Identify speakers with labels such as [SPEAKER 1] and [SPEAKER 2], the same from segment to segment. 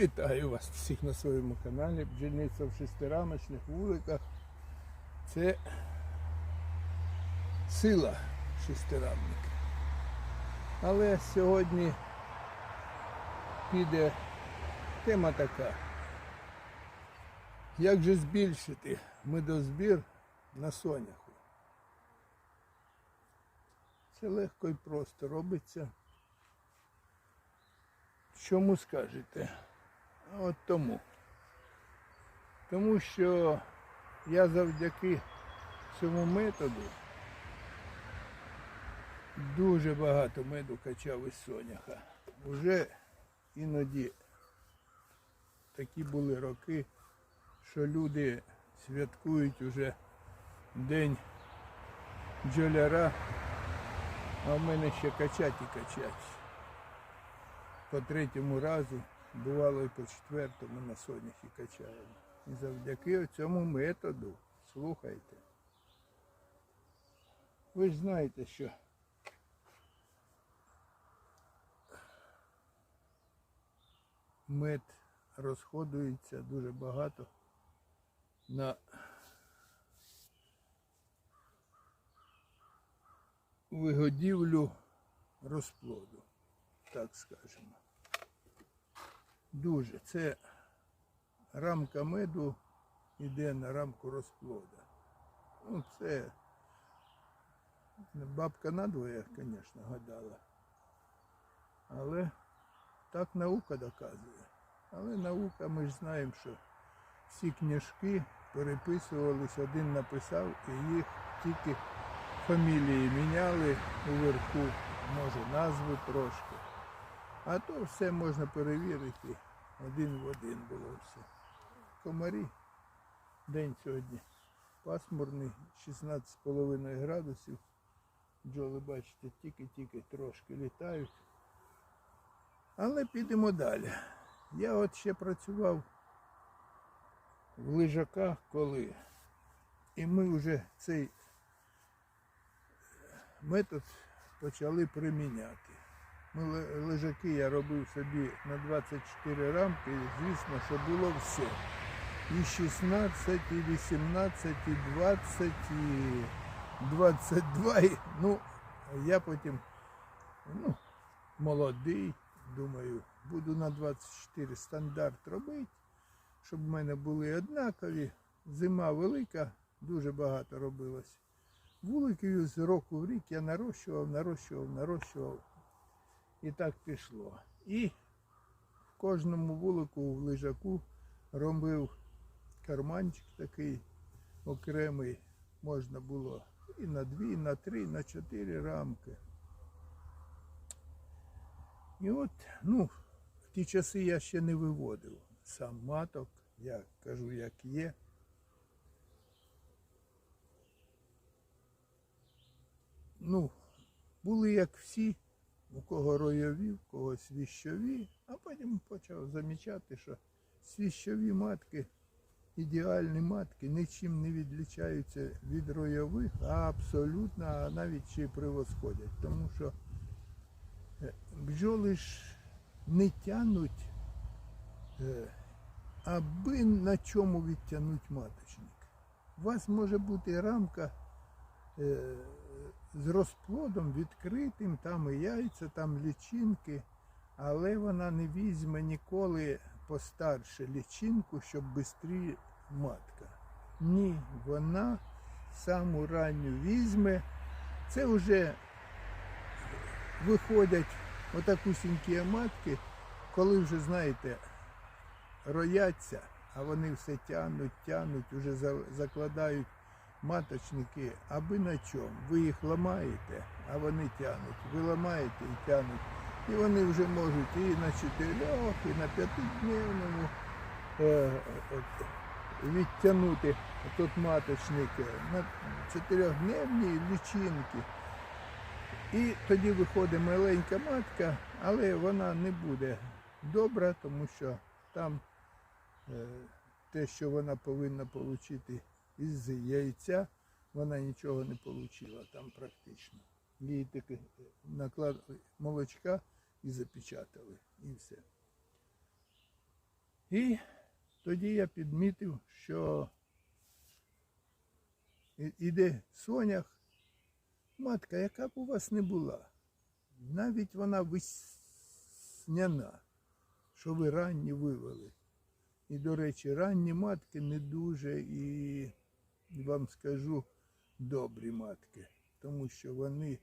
[SPEAKER 1] Вітаю вас всіх на своєму каналі. Бджільниця в шестирамочних вуликах. Це сила шестирамника. Але сьогодні піде тема така. Як же збільшити медозбір на соняху? Це легко і просто робиться. Чому скажете? От тому. Тому що я завдяки цьому методу дуже багато меду качав із соняха. Уже іноді такі були роки, що люди святкують уже день бджоляра, а в мене ще качать і качать по третьому разу, бувало і по четвертому на соняхи качаємо. І завдяки цьому методу, слухайте. Ви ж знаєте, що мед розходується дуже багато на вигодівлю розплоду так скажемо. Дуже. Це рамка меду йде на рамку розплода. Ну, це бабка надвоє, звісно, гадала. Але так наука доказує. Але наука, ми ж знаємо, що всі книжки переписувались, один написав і їх тільки фамілії міняли уверху, може назви трошки. А то все можна перевірити. Один в один було все. Комарі. День сьогодні пасмурний, 16,5 градусів. Бджоли, бачите, тільки-тільки трошки літають. Але підемо далі. Я от ще працював в лежаках коли. І ми вже цей метод почали приміняти. Лежаки я робив собі на 24 рамки, і звісно, що було все. І 16, і 18, і 20, і 22. І, ну, я потім ну, молодий, думаю, буду на 24 стандарт робити, щоб в мене були однакові. Зима велика, дуже багато робилось. Вуликів з року в рік я нарощував, нарощував, нарощував. І так пішло. І в кожному вулику в лежаку робив карманчик такий окремий. Можна було і на дві, і на три, і на чотири рамки. І от, ну, в ті часи я ще не виводив сам маток, я кажу, як є. Ну, були як всі, у кого ройові, у кого свіщові, а потім почав замічати, що свіщові матки, ідеальні матки, нічим не відлічаються від ройових, а абсолютно, а навіть ще й превосходять. Тому що е, бджоли ж не тянуть, е, аби на чому відтягнуть маточник. У вас може бути рамка з розплодом відкритим, там і яйця, там лічинки, але вона не візьме ніколи постарше лічинку, щоб швидше матка. Ні, вона саму ранню візьме. Це вже виходять отакусінькі матки, коли вже, знаєте, рояться, а вони все тянуть, тянуть, вже закладають маточники, аби на чому. Ви їх ламаєте, а вони тянуть. Ви ламаєте і тянуть. І вони вже можуть і на чотирьох, і на п'ятидневному е, е, відтягнути тут маточники на чотирьохдневні лічинки. І тоді виходить маленька матка, але вона не буде добра, тому що там е, те, що вона повинна отримати із яйця, вона нічого не отримала там практично. Їй таки наклад молочка і запечатали, і все. І тоді я підмітив, що іде сонях, матка, яка б у вас не була, навіть вона весняна, що ви ранні вивели. І, до речі, ранні матки не дуже і вам скажу добрі матки, тому що вони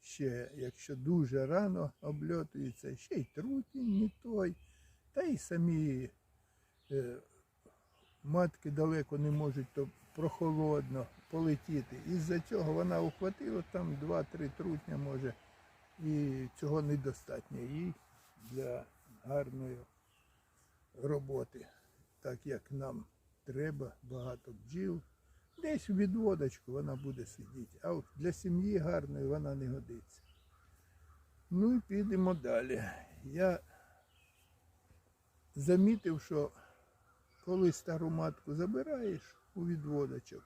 [SPEAKER 1] ще, якщо дуже рано обльотуються, ще й трутінь не той, та й самі е, матки далеко не можуть то прохолодно полетіти. Із-за цього вона ухватила там 2-3 трутня може, і цього недостатньо їй для гарної роботи, так як нам треба багато бджіл. Десь у відводочку вона буде сидіти, а от для сім'ї гарної вона не годиться. Ну і підемо далі. Я замітив, що коли стару матку забираєш у відводочок,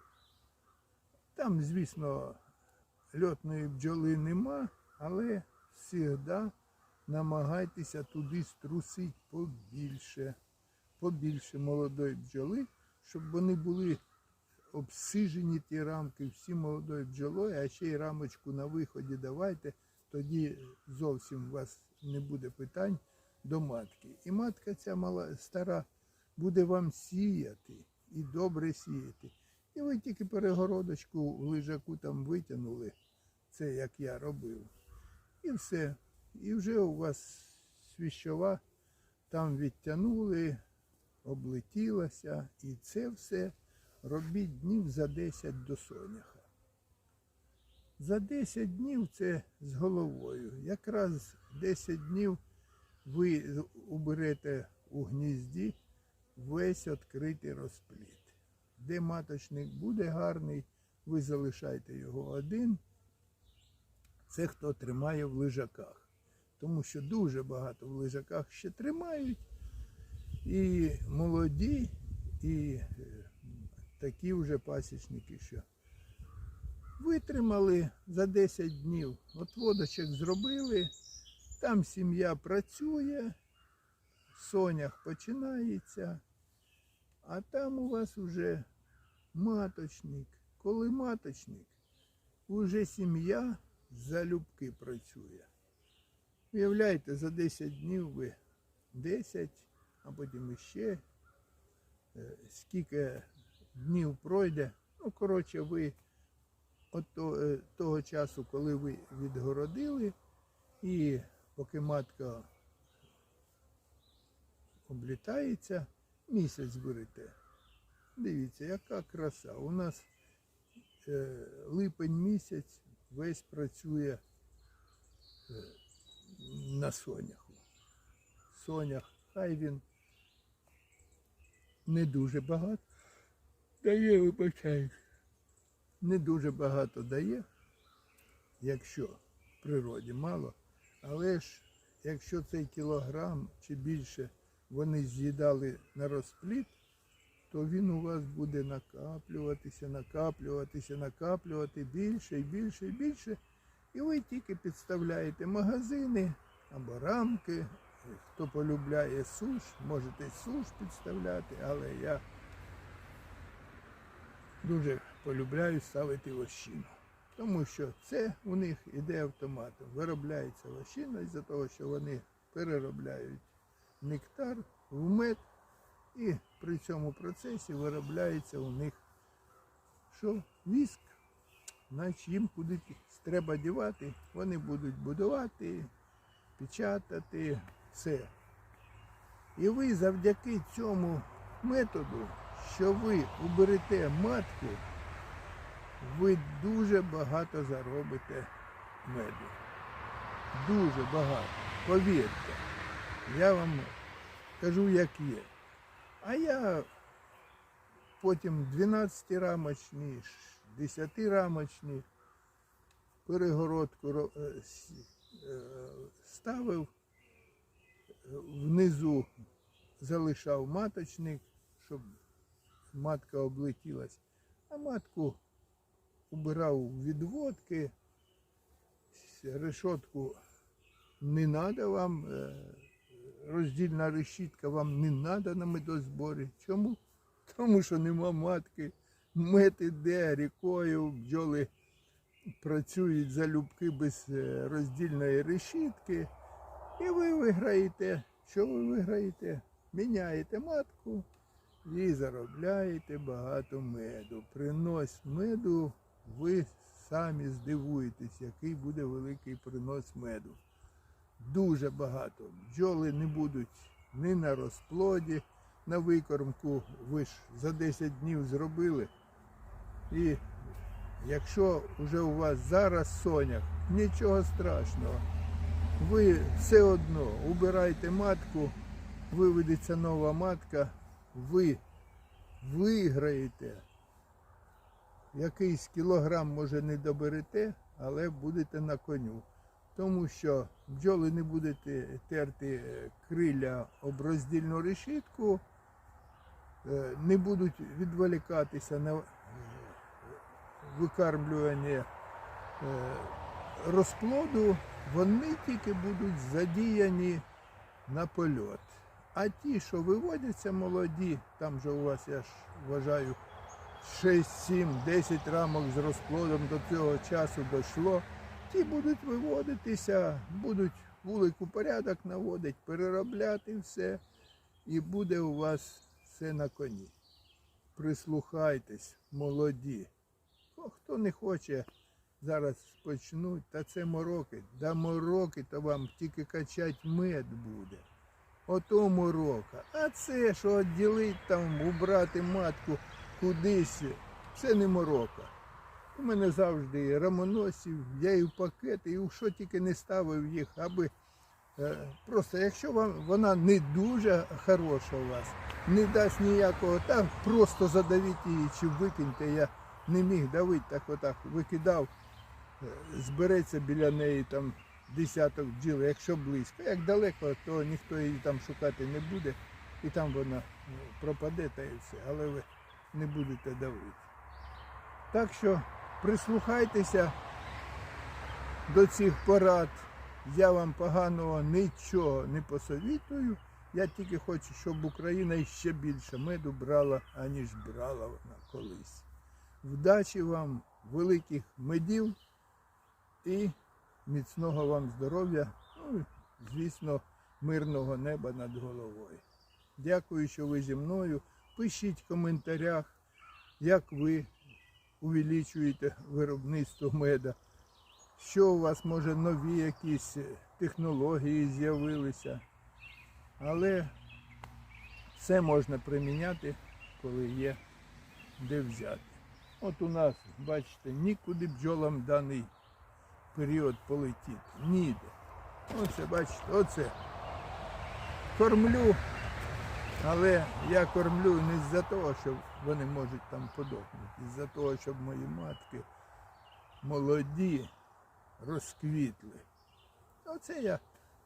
[SPEAKER 1] там, звісно, льотної бджоли нема, але завжди намагайтеся туди струсити побільше, побільше молодої бджоли, щоб вони були обсижені ті рамки всі молодою бджолою, а ще й рамочку на виході давайте, тоді зовсім у вас не буде питань до матки. І матка ця мала стара буде вам сіяти і добре сіяти. І ви тільки перегородочку в лежаку там витягнули, це як я робив. І все. І вже у вас свіщова там відтягнули, облетілася, і це все робіть днів за 10 до соняха. За 10 днів це з головою. Якраз 10 днів ви уберете у гнізді весь відкритий розпліт. Де маточник буде гарний, ви залишайте його один. Це хто тримає в лежаках. Тому що дуже багато в лежаках ще тримають. І молоді, і е, такі вже пасічники, що витримали за 10 днів. От водочок зробили, там сім'я працює, сонях починається, а там у вас вже маточник. Коли маточник, уже сім'я залюбки працює. Уявляєте, за 10 днів ви 10, а потім іще е, скільки днів пройде. Ну, коротше, ви от е, того часу, коли ви відгородили, і поки матка облітається, місяць берете. Дивіться, яка краса. У нас е, липень місяць весь працює е, на соняху. Сонях, хай він не дуже багато дає, вибачаю. Не дуже багато дає, якщо в природі мало. Але ж якщо цей кілограм чи більше вони з'їдали на розпліт, то він у вас буде накаплюватися, накаплюватися, накаплювати більше і більше і більше. І ви тільки підставляєте магазини або рамки. Хто полюбляє суш, можете суш підставляти, але я дуже полюбляю ставити лощину. Тому що це у них іде автоматом. Виробляється лощина із-за того, що вони переробляють нектар в мед, і при цьому процесі виробляється у них що віск. Значить їм куди треба дівати, вони будуть будувати, печатати, все. І ви завдяки цьому методу, що ви уберете матку, ви дуже багато заробите меду. Дуже багато. Повірте. Я вам кажу, як є. А я потім 12-рамочні, 10-рамочні перегородку ро- е, е, ставив, внизу залишав маточник, щоб матка облетілась, а матку убирав у відводки, с- решетку не треба вам е, роздільна решітка вам не треба на медозборі. Чому? Тому що нема матки. Мед іде рікою, бджоли працюють залюбки без е, роздільної решітки. І ви виграєте. Що ви виграєте? Міняєте матку і заробляєте багато меду. Принос меду, ви самі здивуєтесь, який буде великий принос меду. Дуже багато. Бджоли не будуть ні на розплоді, на викормку. Ви ж за 10 днів зробили. І якщо вже у вас зараз соняк, нічого страшного. Ви все одно убирайте матку, виведеться нова матка, ви виграєте. Якийсь кілограм, може, не доберете, але будете на коню. Тому що бджоли не будете терти е, криля об роздільну решітку, е, не будуть відволікатися на е, викармлювання розплоду, вони тільки будуть задіяні на польот. А ті, що виводяться молоді, там же у вас, я ж вважаю, 6, 7, 10 рамок з розплодом до цього часу дійшло, ті будуть виводитися, будуть вулику порядок наводити, переробляти все, і буде у вас все на коні. Прислухайтесь, молоді. О, Хто не хоче зараз почнуть, та це мороки. Да мороки, то вам тільки качать мед буде. Ото морока. А це, що відділить там, убрати матку кудись, це не морока. У мене завжди рамоносів, я і в пакети, і в що тільки не ставив їх, аби е, просто, якщо вам вона не дуже хороша у вас, не дасть ніякого, так просто задавіть її чи викиньте. Я не міг давити, так отак викидав, е, збереться біля неї там десяток бджіл, якщо близько. Як далеко, то ніхто її там шукати не буде, і там вона ну, пропаде та і все, але ви не будете давити. Так що прислухайтеся до цих порад. Я вам поганого нічого не посовітую. Я тільки хочу, щоб Україна ще більше меду брала, аніж брала вона колись. Вдачі вам, великих медів і міцного вам здоров'я, ну, і, звісно, мирного неба над головою. Дякую, що ви зі мною. Пишіть в коментарях, як ви увеличуєте виробництво меда, що у вас може нові якісь технології з'явилися. Але все можна приміняти, коли є де взяти. От у нас, бачите, нікуди бджолам даний період полетіти. Ніде. Оце, бачите, оце. Кормлю, але я кормлю не з-за того, що вони можуть там подохнути, з-за того, щоб мої матки молоді розквітли. Оце я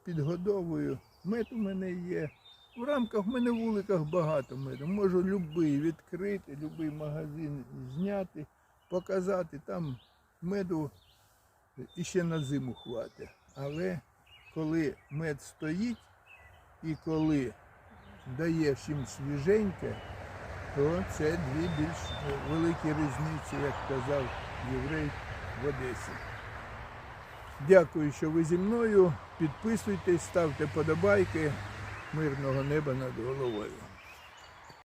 [SPEAKER 1] підгодовую. Мед у мене є. В рамках в мене вуликах багато меду. Можу любий відкрити, любий магазин зняти, показати. Там меду іще на зиму хватить. Але коли мед стоїть і коли даєш їм свіженьке, то це дві більш великі різниці, як казав єврей в Одесі. Дякую, що ви зі мною. Підписуйтесь, ставте подобайки. Мирного неба над головою.